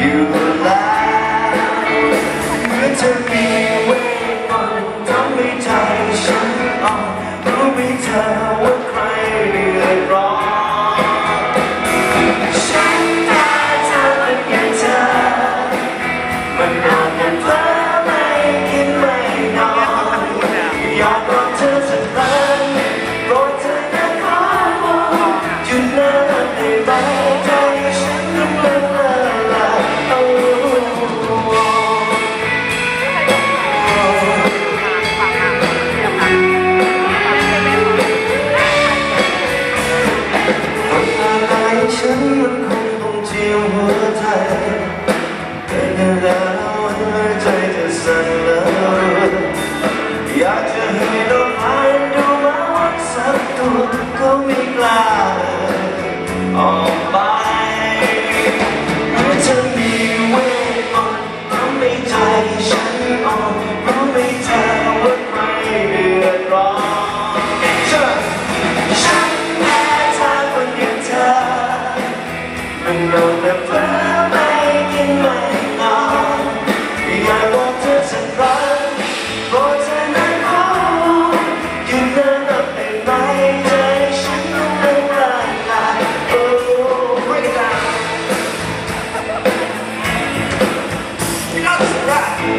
you were light.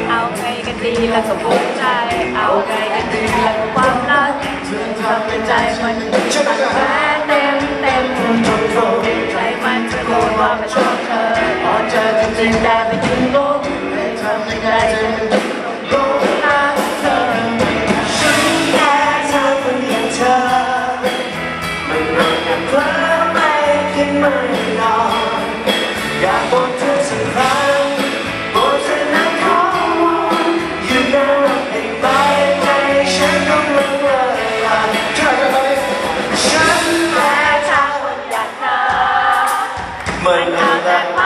เอใจาไปกันดีล่ะสมบูรณ์ใจ เอาไงกันดีล่ะความรักเธอทำให้ใจมันช่มชื้น ไม่นานอยากบอกเธอสัครั้บอกเธอนะขวันอยู่นานให้ไปในฉันกำลังเลิกลาเฉันแพ้ทางวันอยากนานไม่นาน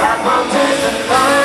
got mountains and fire.